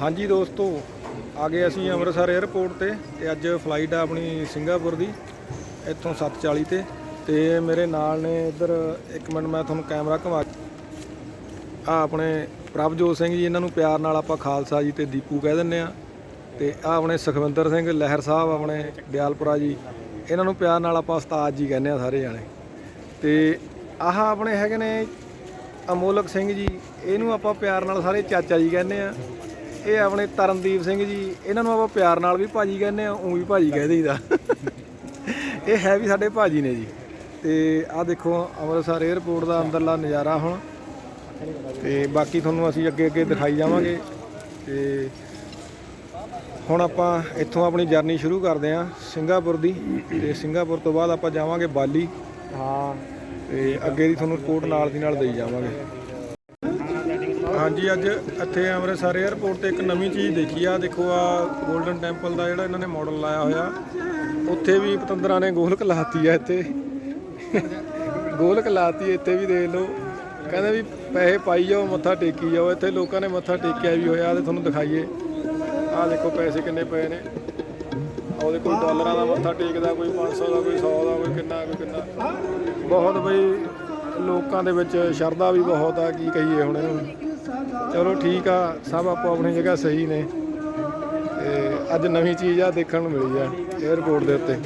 ਹਾਂਜੀ ਦੋਸਤੋ, ਆ ਗਏ ਅਸੀਂ ਅੰਮ੍ਰਿਤਸਰ 에ਅਰਪੋਰਟ ਤੇ ਤੇ ਅੱਜ ਫਲਾਈਟ ਆ ਆਪਣੀ ਸਿੰਗਾਪੁਰ ਦੀ, ਇੱਥੋਂ 7:40 ਤੇ। ਤੇ ਮੇਰੇ ਨਾਲ ਨੇ ਇੱਧਰ, ਇੱਕ ਮਿੰਟ ਮੈਂ ਤੁਹਾਨੂੰ ਕੈਮਰਾ ਘੁਮਾ ਆ ਆਪਣੇ ਪ੍ਰਭਜੋਤ ਸਿੰਘ ਜੀ, ਇਹਨਾਂ ਨੂੰ ਪਿਆਰ ਨਾਲ ਆਪਾਂ ਖਾਲਸਾ ਜੀ ਤੇ ਦੀਪੂ ਕਹਿ ਦਿੰਨੇ ਆ ਤੇ ਆ ਆਪਣੇ ਸੁਖਵਿੰਦਰ ਸਿੰਘ ਲਹਿਰ ਸਾਹਿਬ, ਆਪਣੇ ਦਿਆਲਪੁਰਾ ਜੀ, ਇਹਨਾਂ ਨੂੰ ਪਿਆਰ ਨਾਲ ਆਪਾਂ ਉਸਤਾਦ ਜੀ ਕਹਿੰਦੇ ਆ ਸਾਰੇ ਜਾਣੇ। ਤੇ ਆਹ ਆਪਣੇ ਹੈਗੇ ਨੇ ਅਮੋਲਕ ਸਿੰਘ ਜੀ, ਇਹਨੂੰ ਆਪਾਂ ਪਿਆਰ ਨਾਲ ਸਾਰੇ ਚਾਚਾ ਜੀ ਕਹਿੰਦੇ ਆ ਇਹ ਆਪਣੇ ਤਰਨਦੀਪ ਸਿੰਘ ਜੀ ਇਹਨਾਂ ਨੂੰ ਆਪਾਂ ਪਿਆਰ ਨਾਲ ਵੀ ਭਾਜੀ ਕਹਿੰਦੇ ਆ ਉਹ ਵੀ ਭਾਜੀ ਕਹਿ ਦੇਈਦਾ। ਇਹ ਹੈ ਵੀ ਸਾਡੇ ਭਾਜੀ ਨੇ ਜੀ। ਤੇ ਆਹ ਦੇਖੋ ਅੰਮ੍ਰਿਤਸਰ 에ਅਰਪੋਰਟ ਦਾ ਅੰਦਰਲਾ ਨਜ਼ਾਰਾ ਹੁਣ। ਤੇ ਬਾਕੀ ਤੁਹਾਨੂੰ ਅਸੀਂ ਅੱਗੇ ਅੱਗੇ ਦਿਖਾਈ ਜਾਵਾਂਗੇ। ਤੇ ਹੁਣ ਆਪਾਂ ਇੱਥੋਂ ਆਪਣੀ ਜਰਨੀ ਸ਼ੁਰੂ ਕਰਦੇ ਹਾਂ ਸਿੰਗਾਪੁਰ ਦੀ। ਤੇ ਸਿੰਗਾਪੁਰ ਤੋਂ ਬਾਅਦ ਆਪਾਂ ਜਾਵਾਂਗੇ ਬਾਲੀ। ਹਾਂ। ਤੇ ਅੱਗੇ ਦੀ ਤੁਹਾਨੂੰ ਰਿਪੋਰਟ ਨਾਲ ਦੀ ਨਾਲ ਦੇਈ ਜਾਵਾਂਗੇ। ਹਾਂਜੀ, ਅੱਜ ਇੱਥੇ ਅੰਮ੍ਰਿਤਸਰ 에ਅਰਪੋਰਟ ਤੇ ਇੱਕ ਨਵੀਂ ਚੀਜ਼ ਦੇਖੀ ਆ। ਦੇਖੋ ਆ 골ਡਨ ਟੈਂਪਲ ਦਾ ਜਿਹੜਾ ਇਹਨਾਂ ਨੇ ਮਾਡਲ ਲਾਇਆ ਹੋਇਆ। ਉੱਥੇ ਵੀ ਪਤੰਦਰਾਂ ਨੇ ਗੋਲਕ ਲਾਤੀ ਆ ਇੱਥੇ। ਗੋਲਕ ਲਾਤੀ, ਇੱਥੇ ਵੀ ਦੇਖ ਲਓ। ਕਹਿੰਦੇ ਵੀ ਪੈਸੇ ਪਾਈ ਜਾਓ, ਮੱਥਾ ਟੇਕੀ ਜਾਓ। ਇੱਥੇ ਲੋਕਾਂ ਨੇ ਮੱਥਾ ਟੇਕਿਆ ਵੀ ਹੋਇਆ। ਤੇ ਤੁਹਾਨੂੰ ਦਿਖਾਈਏ। ਆਹ ਦੇਖੋ ਪੈਸੇ ਕਿੰਨੇ ਪਏ ਨੇ। ਉਹਦੇ ਕੋਲ ਡਾਲਰਾਂ ਦਾ ਮੱਥਾ ਟੇਕਦਾ, ਕੋਈ 500 ਦਾ, ਕੋਈ 100 ਦਾ, ਕੋਈ ਕਿੰਨਾ ਕੋਈ ਕਿੰਨਾ। ਬਹੁਤ ਬਈ ਲੋਕਾਂ ਦੇ ਵਿੱਚ ਸ਼ਰਧਾ ਵੀ ਬਹੁਤ ਆ, ਕੀ ਕਹੀਏ ਹੁਣ ਇਹਨੂੰ। ਚਲੋ ਠੀਕ ਆ ਸਭ ਆਪੋ ਆਪਣੀ ਜਗ੍ਹਾ ਸਹੀ ਨੇ। ਤੇ ਅੱਜ ਨਵੀਂ ਚੀਜ਼ ਆ ਦੇਖਣ ਨੂੰ ਮਿਲੀ ਆ 에ਅਰਪੋਰਟ ਦੇ ਉੱਤੇ।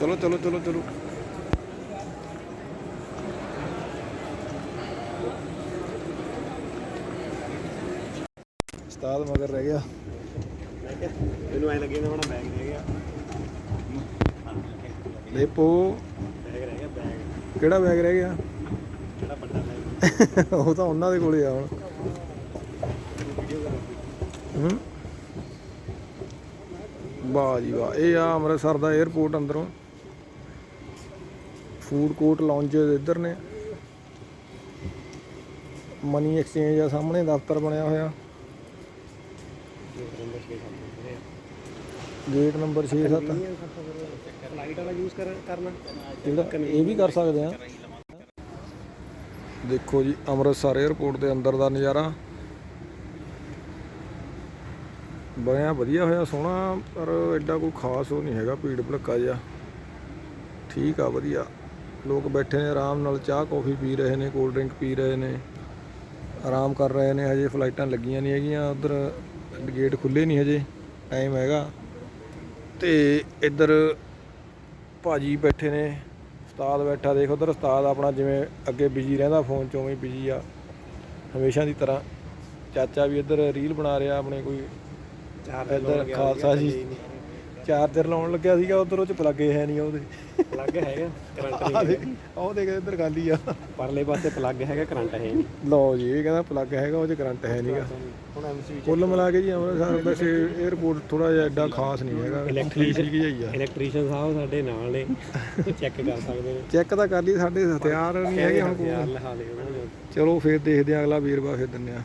ਚਲੋ ਚਲੋ ਚਲੋ ਚਲੋ। ਉਸਤਾਦ ਮਗਰ ਰਹਿ ਗਿਆ। ਮੈਨੂੰ ਐ ਲੱਗੇ ਨਾ ਬਣਾ ਬੈਗ ਰਹਿ ਗਿਆ। ਲੇਪੋ ਕਿਹੜਾ ਬੈਗ ਰਹਿ ਗਿਆ? ਜਿਹੜਾ ਵੱਡਾ ਬੈਗ ਉਹ ਤਾਂ ਉਹਨਾਂ ਦੇ ਕੋਲੇ ਆ ਹੁਣ। ਹੂੰ? ਵਾਹ ਜੀ ਵਾਹ। ਇਹ ਆ ਅੰਮ੍ਰਿਤਸਰ ਦਾ 에ਅਰਪੋਰਟ ਅੰਦਰੋਂ। ਫੂਡ ਕੋਰਟ ਲਾਉਂਜ ਇੱਧਰ ਨੇ। ਮਨੀ ਐਕਸਚੇਂਜ ਆ ਸਾਹਮਣੇ ਦਫ਼ਤਰ ਬਣਿਆ ਹੋਇਆ। ਗੇਟ ਨੰਬਰ 6-7 ਲਾਈਟ ਵਾਲਾ ਯੂਜ਼ ਕਰਨਾ ਜਿਹੜਾ ਇਹ ਵੀ ਕਰ ਸਕਦੇ ਆ। ਦੇਖੋ ਜੀ, ਅੰਮ੍ਰਿਤਸਰ 에ਅਰਪੋਰਟ ਦੇ ਅੰਦਰ ਦਾ ਨਜ਼ਾਰਾ। ਬਣਿਆ ਵਧੀਆ ਹੋਇਆ, ਸੋਹਣਾ, ਪਰ ਐਡਾ ਕੋਈ ਖਾਸ ਉਹ ਨਹੀਂ ਹੈਗਾ, ਭੀੜ ਭੜੱਕਾ ਜਿਹਾ। ਠੀਕ ਆ, ਵਧੀਆ। ਲੋਕ ਬੈਠੇ ਨੇ ਆਰਾਮ ਨਾਲ, ਚਾਹ, ਕੌਫੀ ਪੀ ਰਹੇ ਨੇ ਕੋਲਡ ਡਰਿੰਕ ਪੀ ਰਹੇ ਨੇ। ਆਰਾਮ ਕਰ ਰਹੇ ਨੇ, ਹਜੇ ਫਲਾਈਟਾਂ ਲੱਗੀਆਂ ਨਹੀਂ ਹੈਗੀਆਂ, ਉਧਰ ਗੇਟ ਖੁੱਲੇ ਨਹੀਂ ਹਜੇ ਟਾਈਮ ਹੈਗਾ। ਤੇ ਇੱਧਰ ਭਾਜੀ ਬੈਠੇ ਨੇ ਉਸਤਾਦ ਬੈਠਾ ਦੇਖ ਉਧਰ ਉਸਤਾਦ ਆਪਣਾ ਜਿਵੇਂ ਅੱਗੇ ਬਿਜ਼ੀ ਰਹਿੰਦਾ ਫੋਨ 'ਚ ਉਵੇਂ ਬਿਜ਼ੀ ਆ ਹਮੇਸ਼ਾ ਦੀ ਤਰ੍ਹਾਂ। ਚਾਚਾ ਵੀ ਇੱਧਰ ਰੀਲ ਬਣਾ ਰਿਹਾ ਆਪਣੇ ਕੋਈ। ਚਾਰ ਇੱਧਰ ਖਾਲਸਾ ਜੀ। ਚਾਰਜਰ ਲਾਉਣ ਲੱਗਿਆ ਸੀਗਾ ਉਧਰ ਉਹ 'ਚ ਪਲੱਗੇ ਹੈ ਨਹੀਂ ਉਹਦੇ। ਪਲੱਗ ਹੈਗਾ ਕਰੰਟ ਆਹ ਦੇਖ ਉਹ ਦੇਖ ਇੱਧਰ ਖਾਲੀ ਆ। ਪਰਲੇ ਪਾਸੇ ਪਲੱਗ ਹੈਗਾ ਕਰੰਟ ਹੈ ਨਹੀਂ। ਲਓ ਜੀ ਇਹ ਕਹਿੰਦਾ ਪਲੱਗ ਹੈਗਾ ਉਹ 'ਚ ਕਰੰਟ ਹੈ ਨਹੀਂਗਾ ਹੁਣ ਐਮਸੀ ਕੁੱਲ ਮਿਲਾ ਕੇ ਜੀ ਅੰਮ੍ਰਿਤਸਰ ਵੈਸੇ 에ਅਰਪੋਰਟ ਥੋੜਾ ਜਿਹਾ ਐਡਾ ਖਾਸ ਨਹੀਂ ਹੈਗਾ ਠੀਕ ਜਿਹਾ ਹੀ ਆ। ਇਲੈਕਟ੍ਰੀਸ਼ੀਅਨ ਸਾਹਿਬ ਸਾਡੇ ਨਾਲ ਨੇ ਚੈੱਕ ਕਰ ਸਕਦੇ ਨੇ। ਚੈੱਕ ਤਾਂ ਕਰ ਲਈ ਸਾਡੇ ਹਥਿਆਰ ਨਹੀਂ ਹੈਗੇ ਹੁਣ ਕੋਲ। ਯਾਰ ਲਹਾ ਲਿਓ ਉਹਨਾਂ ਨੂੰ। ਚਲੋ ਫੇਰ ਦੇਖਦੇ ਆ ਅਗਲਾ ਵੀਰਵਾ ਫੇਰ ਦਿੰਨੇ ਆ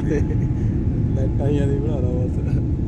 ਲਾਈਟਾਂ ਹੀ ਆ ਦੀ ਬਣਾ ਲਾ ਬਸ